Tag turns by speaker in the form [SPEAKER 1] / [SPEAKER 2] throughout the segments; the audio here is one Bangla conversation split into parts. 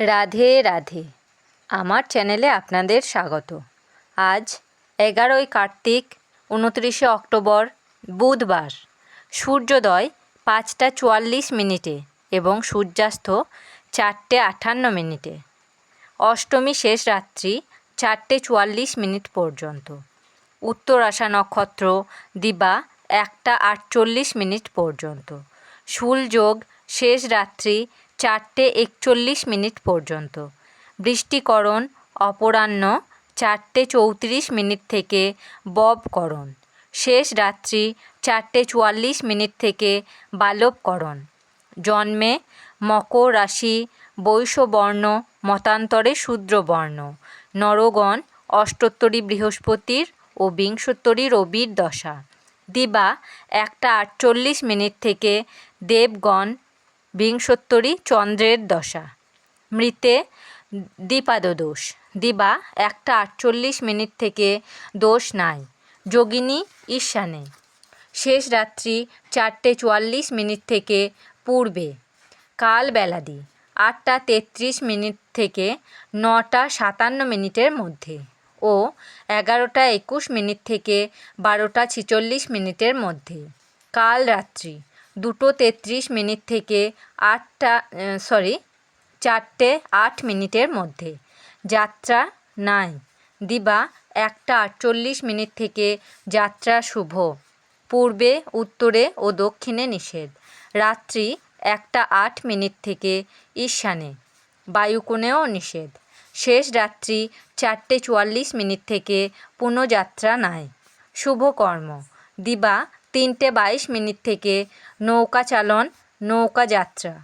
[SPEAKER 1] রাধে রাধে। আমার চ্যানেলে আপনাদের স্বাগত। আজ এগারোই কার্তিক, উনত্রিশে অক্টোবর, বুধবার। সূর্যোদয় পাঁচটা চুয়াল্লিশ মিনিটে এবং সূর্যাস্ত চারটে আটান্ন মিনিটে। অষ্টমী শেষ রাত্রি চারটে চুয়াল্লিশ মিনিট পর্যন্ত। উত্তর আশা নক্ষত্র দিবা একটা আটচল্লিশ মিনিট পর্যন্ত। যোগ শেষ রাত্রি চারটে একচল্লিশ মিনিট পর্যন্ত। বৃষ্টিকরণ অপরাহ্ন চারটে চৌত্রিশ মিনিট থেকে ববকরণ শেষ রাত্রি চারটে চুয়াল্লিশ মিনিট থেকে বালবকরণ জন্মে মকর রাশি বৈশ্যবর্ণ মতান্তরে শূদ্রবর্ণ। নরগণ অষ্টোত্তরী বৃহস্পতির ও বিংশোত্তরী রবির দশা। দিবা একটা আটচল্লিশ মিনিট থেকে দেবগণ বিংশোত্তরী চন্দ্রের দশা। মৃতে দ্বিপাদদোষ। দিবা, একটা আটচল্লিশ মিনিট থেকে দোষ নাই। যোগিনী ঈশানে শেষ রাত্রি চারটে চুয়াল্লিশ মিনিট থেকে পূর্বে। কাল বেলাদি। আটটা তেত্রিশ মিনিট থেকে নটা সাতান্ন মিনিটের মধ্যে। ও এগারোটা একুশ মিনিট থেকে বারোটা ছিচল্লিশ মিনিটের মধ্যে। কাল রাত্রি। দুটো তেত্রিশ মিনিট থেকে আটটা সরি চারটে আট মিনিটের মধ্যে। যাত্রা নাই। দিবা একটা আটচল্লিশ মিনিট থেকে যাত্রা শুভ। পূর্বে, উত্তরে ও দক্ষিণে নিষেধ। রাত্রি একটা আট মিনিট থেকে ঈশানে। বায়ুকোণেও নিষেধ। শেষ রাত্রি চারটে চুয়াল্লিশ মিনিট থেকে পুনঃযাত্রা নাই। শুভকর্ম দিবা তিনটে বাইশ মিনিট থেকে নৌকা চালন, নৌকা যাত্রা।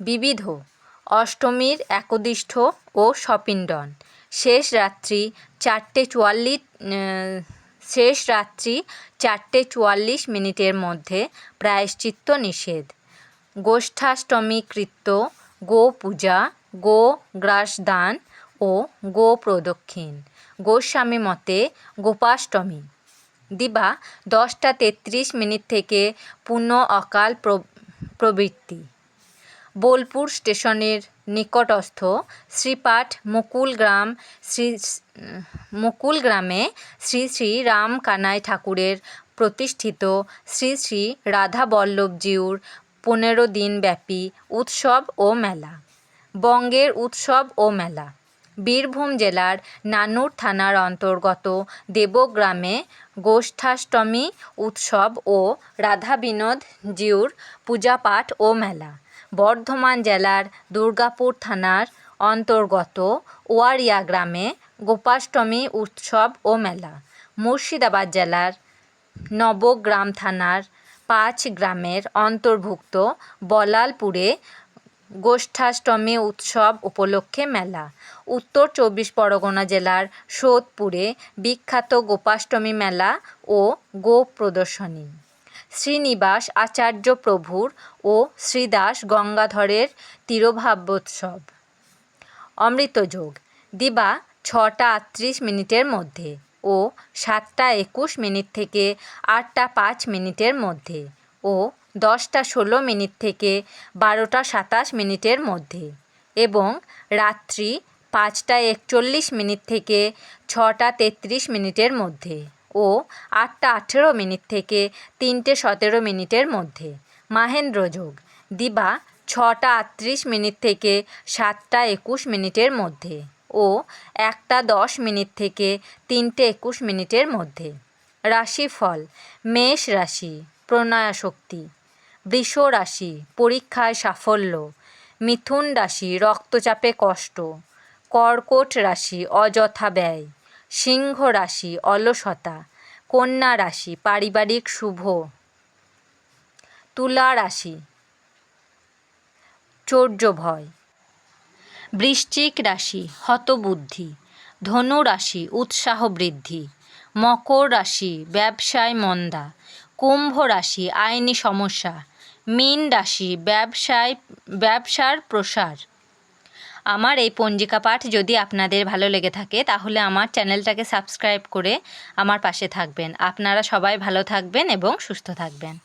[SPEAKER 1] বিবিধ অষ্টমীর একদিষ্ঠ ও সপিণ্ডন শেষ রাত্রি চারটে চুয়াল্লিশ শেষ রাত্রি চারটে চুয়াল্লিশ মিনিটের মধ্যে প্রায়শ্চিত্ত নিষেধ। গোষ্ঠাষ্টমী কৃত্য, গো পূজা, গো গ্রাসদান ও গো প্রদক্ষিণ। গোস্বামী মতে গোপাষ্টমী দিবা দশটা তেত্রিশ মিনিট থেকে পুনঃ অকাল প্রবৃত্তি। বোলপুর স্টেশনের নিকটস্থ শ্রীপাঠ মুকুল গ্রাম শ্রী, মুকুল গ্রামে শ্রী শ্রী রাম কানাই ঠাকুরের প্রতিষ্ঠিত শ্রী শ্রী রাধা বল্লভজিউর পনেরো দিনব্যাপী উৎসব ও মেলা। বঙ্গের উৎসব ও মেলা। বীরভূম জেলার নানুর থানার অন্তর্গত দেবগ্রামে গোষ্ঠাষ্টমী উৎসব ও রাধা বিনোদ জিউর পূজাপাঠ ও মেলা। বর্ধমান জেলার দুর্গাপুর থানার অন্তর্গত ওয়ারিয়া গ্রামে গোপাষ্টমী উৎসব ও মেলা। মুর্শিদাবাদ জেলার নবগ্রাম থানার পাঁচ গ্রামের অন্তর্ভুক্ত বলালপুরে গোষ্ঠাষ্টমী উৎসব উপলক্ষে মেলা। উত্তর চব্বিশ পরগনা জেলার সোদপুরে বিখ্যাত গোপাষ্টমী মেলা ও গো প্রদর্শনী। শ্রীনিবাস আচার্য প্রভুর ও শ্রীদাস গঙ্গাধরের তিরোভাবোৎসব অমৃতযোগ, দিবা ছটা আটত্রিশ মিনিটের মধ্যে ও সাতটা একুশ মিনিট থেকে আটটা পাঁচ মিনিটের মধ্যে ও দশটা ষোলো মিনিট থেকে বারোটা সাতাশ মিনিটের মধ্যে এবং রাত্রি পাঁচটা একচল্লিশ মিনিট থেকে ছটা তেত্রিশ মিনিটের মধ্যে ও আটটা আঠেরো মিনিট থেকে তিনটে সতেরো মিনিটের মধ্যে। মাহেন্দ্র যোগ। দিবা ছটা আটত্রিশ মিনিট থেকে সাতটা একুশ মিনিটের মধ্যে ও একটা দশ মিনিট থেকে তিনটে একুশ মিনিটের মধ্যে। রাশিফল। মেষ রাশি। প্রণয়াশক্তি বৃষ রাশি পরীক্ষায় সাফল্য। মিথুন রাশি, রক্তচাপে কষ্ট। কর্কট রাশি, অযথা ব্যয়। সিংহ রাশি, অলসতা। কন্যা রাশি, পারিবারিক শুভ। তুলা রাশি চৌর্য ভয় বৃশ্চিক রাশি, হতবুদ্ধি। ধনু রাশি, উৎসাহ বৃদ্ধি। মকর রাশি, ব্যবসায় মন্দা। কুম্ভ রাশি, আইনি সমস্যা। মীন রাশি, ব্যবসায় ব্যবসার প্রসার। আমার এই পঞ্জিকা পাঠ যদি আপনাদের ভালো লেগে থাকে, তাহলে আমার চ্যানেলটাকে সাবস্ক্রাইব করে আমার পাশে থাকবেন। আপনারা সবাই ভালো থাকবেন এবং সুস্থ থাকবেন।